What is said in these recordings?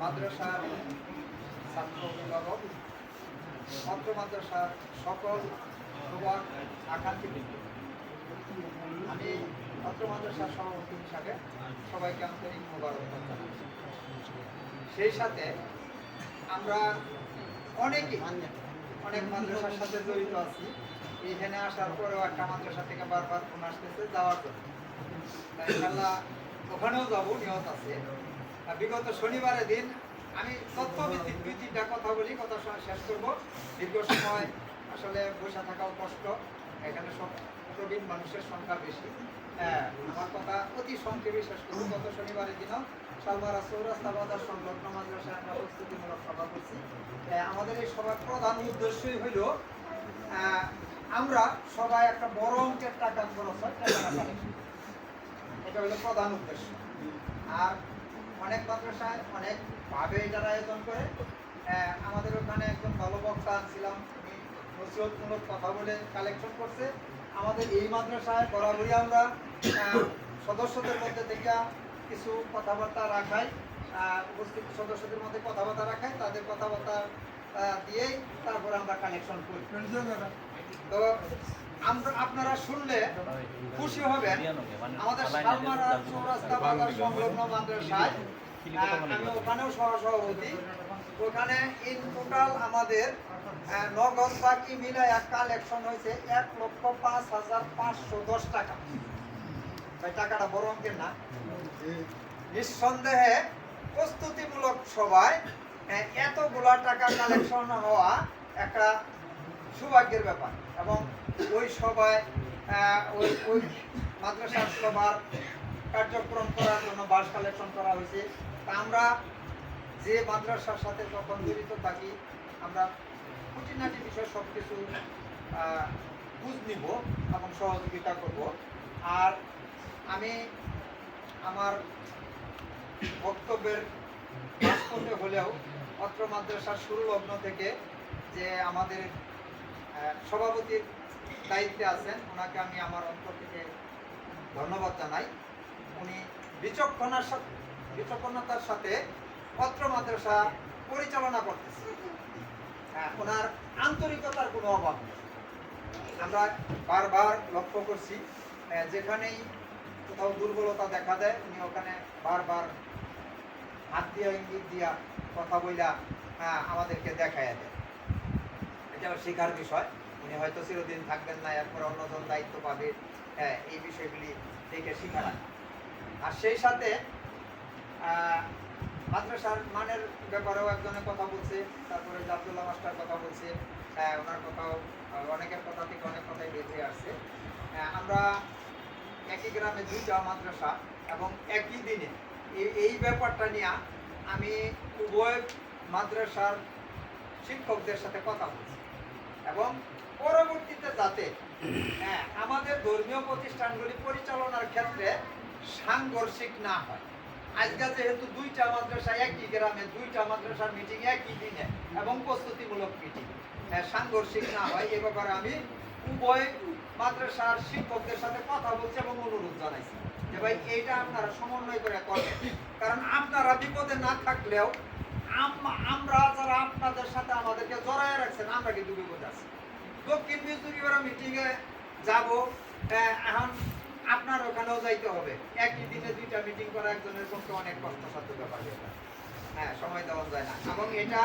মাদ্রাসার ছাত্র অভিভাবক অত্র মাদ্রাসার সকল প্রবাক আকাঙ্ক্ষী বৃন্দ। আমি অত্র মাদ্রাসার সভাপতি হিসাবে সবাইকে আন্তরিক মোবারকবাদ জানাই সেই সাথে আমরা অনেকেই অনেক মাদ্রাসার সাথে জড়িত আছি। এখানে আসার পরেও একটা মাদ্রাসা থেকে বারবার ফোন আসতেছে, যাওয়ার জন্য। ওখানেও যাব, নিয়ত আছে। বিগত শনিবারের দিন আমি তথ্যভিত্তিক দুই তিনটা কথা বলি, কথা শেষ করব। দীর্ঘ সময় আসলে বসে থাকাও কষ্ট। এখানে সব প্রবীণ মানুষের সংখ্যা বেশি। হ্যাঁ আমার কথা অতি সংক্ষেপে শেষ করব। গত শনিবারের দিনও সালমারা চৌরাস্তা বাজার সংলগ্ন মাদ্রাসায় আমরা প্রস্তুতিমূলক সভা করছি। আমাদের এই সভার প্রধান উদ্দেশ্যই হইল আমরা সবাই একটা বড় অঙ্কের টাকা খরচ হয় এটা হলো প্রধান উদ্দেশ্য। আর অনেক মাদ্রাসায়, অনেক ভাবে যারা আয়োজন করে আমাদের ওখানে একজন ভালো বক্তা আনছিলাম উনি নসিহতমূলক কথা বলে কালেকশন করছে। আমাদের এই মাদ্রাসায় বরাবরই আমরা সদস্যদের মধ্যে থেকে কিছু কথাবার্তা রাখাই উপস্থিত সদস্যদের মধ্যে কথাবার্তা রাখাই, তাদের কথাবার্তা দিয়েই তারপরে আমরা কালেকশন করি। তো আমরা আপনারা শুনলে খুশি হবেন। আমাদের শালমারা চৌরাস্তা বাজার সংলগ্ন মাদ্রাসায় আমি ওখানেও সহ সভাপতি ওখানে ইন টোটাল আমাদের নগদ বাকি মিলে এক কালেকশন হয়েছে এক লক্ষ পাঁচ হাজার পাঁচশো দশ টাকা। ভাই টাকাটা বড় অঙ্কের না। নিঃসন্দেহে প্রস্তুতিমূলক সভায় এতগুলা টাকা কালেকশন হওয়া একটা সৌভাগ্যের ব্যাপার। এবং ওই সভায় ওই ওই মাদ্রাসার সভার কার্যক্রম করার জন্য বাস কালেকশন করা হয়েছে। তা আমরা যে মাদ্রাসার সাথে যখন জড়িত থাকি, আমরা খুঁটিনাটি বিষয় সব কিছু বুঝ নিব এবং সহযোগিতা করব। আর আমি আমার বক্তব্যের বাস্তবে হলেও অত্র মাদ্রাসার শুরু লগ্ন থেকে যে আমাদের সভাপতির দায়িত্বে আছেন ওনাকে আমি আমার অন্তর থেকে ধন্যবাদ জানাই। উনি বিচক্ষণার সাথে বিচক্ষণতার সাথে অত্র মাদ্রাসা পরিচালনা করতেছে। হ্যাঁ, ওনার আন্তরিকতার কোনো অভাব নেই। আমরা বারবার লক্ষ্য করছি যেখানেই কোথাও দুর্বলতা দেখা দেয় উনি ওখানে বারবার হাত দিয়া ইঙ্গিত দিয়া কথা বইলা আহ, আমাদেরকে দেখায় দেয় এটা শেখার বিষয়। উনি হয়তো চিরদিন থাকবেন না এরপর অন্যজন দায়িত্ব পাবে। হ্যাঁ, এই বিষয়গুলি দেখে শিখা আর সেই সাথে মাদ্রাসার মানের ব্যাপারেও একজনের কথা বলছে তারপরে জাবদুল্লাহ মাস্টার কথা বলছে। আহ, ওনার কথাও অনেকের কথা থেকে অনেক কথাই বেঁচে আসছে। আহ, আমরা একই গ্রামে দুইটা মাদ্রাসা এবং একই দিনে এই- ব্যাপারটা নিয়ে আমি উভয় মাদ্রাসার শিক্ষকদের সাথে কথা বলছি। এবং পরবর্তীতে যাতে হ্যাঁ, আমাদের ধর্মীয় প্রতিষ্ঠানগুলি পরিচালনার ক্ষেত্রে সাংঘর্ষিক না হয়। আজকে যেহেতু দুইটা মাদ্রাসা একই গ্রামে দুইটা মাদ্রাসার মিটিং একই দিনে এবং প্রস্তুতিমূলক মিটিং সাংঘর্ষিক না হয় এ ব্যাপারে আমি উভয় মাদ্রাসার শিক্ষকদের সাথে কথা বলছে এবং অনুরোধ জানাইছে যে ভাই, এইটা আপনারা সমন্বয় করে করবেন। কারণ আপনারা বিপদে না থাকলেও আমরা যারা আপনাদের সাথে আমাদেরকে জড়ায় রাখছেন, আমরা কিন্তু বিপদে আছি। দক্ষিণ বিজুরিপাড়া মিটিংয়ে যাব এখন আপনার ওখানেও যাইতে হবে। একই দিনে দুইটা মিটিং করা একজনের পক্ষে অনেক কষ্টসাধ্য ব্যাপার। হ্যাঁ সময় দেওয়া যায় না। এবং এটা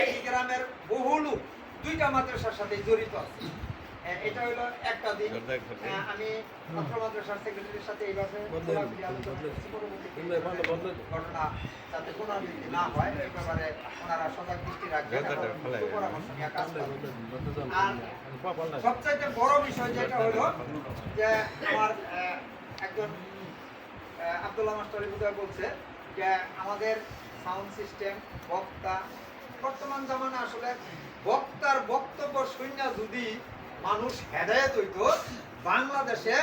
একই গ্রামের বহু লোক দুইটা মাদ্রাসার সাথে জড়িত আছে। এটা হলো একটা দিক আমি অত্র মাদ্রাসার সেক্রেটারির সাথে এইভাবে খোলাখুলি আলোচনা করছি। পরবর্তীতে ঘটনা যাতে পুনরাবৃত্তি না হয় এই ব্যাপারে ওনারা সজাগ দৃষ্টি রাখবেন এবং নিয়ে কাজ আর সবচাইতে বড় বিষয় যেটা হলো যে আমার একজন আব্দুল্লাহ মাস্টার বোধহয় বলছে যে আমাদের সাউন্ড সিস্টেম বক্তা বর্তমান জামানে আসলে বক্তার বক্তব্য শূন্য যদি মানুষ হেদায়ত হইতো, বাংলাদেশে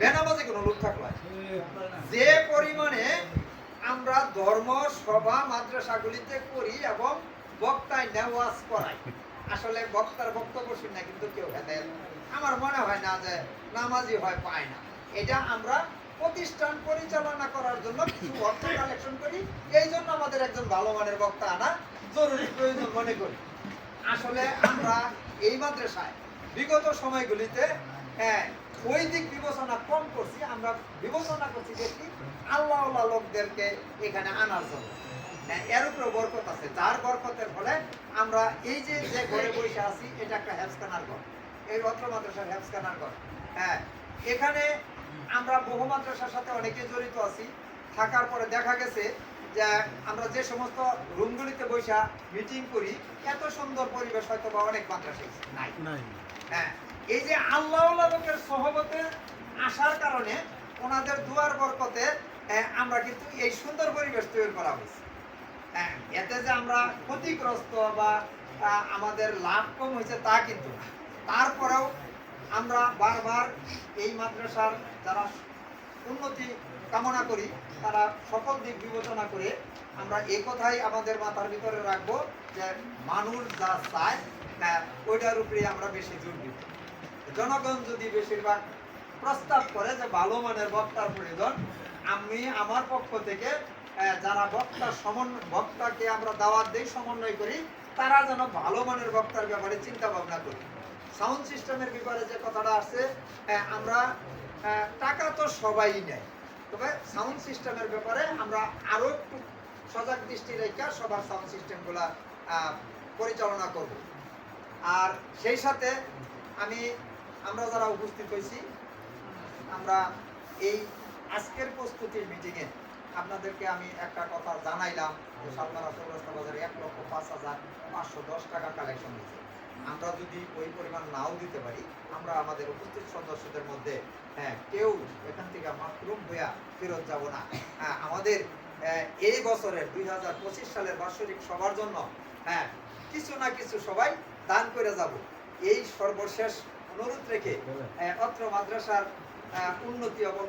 বেনামাজি কোনো লোক থাকল যে পরিমাণে আমরা ধর্ম, সভা, মাদ্রাসাগুলিতে করি এবং বক্তায় নেওয়াজ করাই। আসলে বক্তার বক্তব্য শুনে কিন্তু কেউ হেদায়ত আমার মনে হয় না যে নামাজি হয়, পায় না। এটা আমরা প্রতিষ্ঠান পরিচালনা করার জন্য কিছু অর্থ কালেকশন করি। এই জন্য আমাদের একজন ভালো মানের বক্তা আনা জরুরি প্রয়োজন মনে করি। আসলে আমরা এই মাদ্রাসায় বিগত সময়গুলিতে হ্যাঁ ওই দিক বিবেচনা কম করছি আমরা বিবেচনা করছি কি আল্লাহ আল্লাহ লোকদেরকে এখানে আনার জন্য। হ্যাঁ, এর উপরে বরকত আছে। যার বরকতের ফলে আমরা এই যে যে ঘরে বসে আছি এটা একটা হ্যাপসখানার ঘর। এই মাদ্রাসার ঘর। হ্যাঁ এখানে আমরা বহু মাদ্রাসার সাথে অনেকে জড়িত আছি। থাকার পরে দেখা গেছে যে আমরা যে সমস্ত রুমগুলিতে বসা মিটিং করি এত সুন্দর পরিবেশ হয়তো বা অনেক মাদ্রাসায় নাই। হ্যাঁ এই যে আল্লাহ লোকের সহবতে আসার কারণে ওনাদের দুয়ার বরকতে আমরা কিন্তু এই সুন্দর পরিবেশ তৈরি করা হয়েছে। হ্যাঁ এতে যে আমরা ক্ষতিগ্রস্ত বা আমাদের লাভ কম হয়েছে তা কিন্তু। তারপরেও আমরা বারবার এই মাদ্রাসার যারা উন্নতি কামনা করি তারা সকল দিক বিবেচনা করে আমরা এই কথাই আমাদের মাথার ভিতরে রাখব যে মানুষ যা চায় ওইটার উপরে আমরা বেশি জোর দিব। জনগণ যদি বেশিরভাগ প্রস্তাব করে যে ভালো মানের বক্তার প্রয়োজন আমি আমার পক্ষ থেকে যারা বক্তার সমন্বয় বক্তাকে আমরা দাওয়াত দিই সমন্বয় করি তারা যেন ভালো মানের বক্তার ব্যাপারে চিন্তা ভাবনা করি। সাউন্ড সিস্টেমের ব্যাপারে যে কথাটা আহ, আমরা টাকা তো সবাই নেয়। তবে সাউন্ড সিস্টেমের ব্যাপারে আমরা আরও একটু সজাগ দৃষ্টি রেখে সবার সাউন্ড সিস্টেমগুলা পরিচালনা করব। আর সেই সাথে আমি, আমরা যারা উপস্থিত হয়েছি, আমরা এই আজকের প্রস্তুতির মিটিংয়ে আপনাদেরকে আমি একটা কথা জানাইলাম যে সালমারা চৌরাস্তা বাজারে এক লক্ষ পাঁচ হাজার পাঁচশো দশ টাকা কালেকশন হয়েছে আমরা যদি ওই পরিমাণ নাও দিতে পারি আমরা আমাদের উপস্থিত সদস্যদের মধ্যে হ্যাঁ কেউ এখান থেকে মাহরুম হইয়া ফেরত যাব না। হ্যাঁ, আমাদের এই বছরের দুই হাজার পঁচিশ সালের বাৎসরিক সবার জন্য হ্যাঁ কিছু না কিছু সবাই দান করে যাব। এই সর্বশেষ অনুরোধ রেখে আহ, অত্র মাদ্রাসার উন্নতি এবং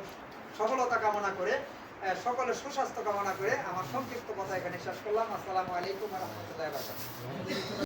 সফলতা কামনা করে সকলের সুস্বাস্থ্য কামনা করে আমার সংক্ষিপ্ত কথা এখানে শেষ করলাম। আসসালামু আলাইকুম রহমতুল্লাহ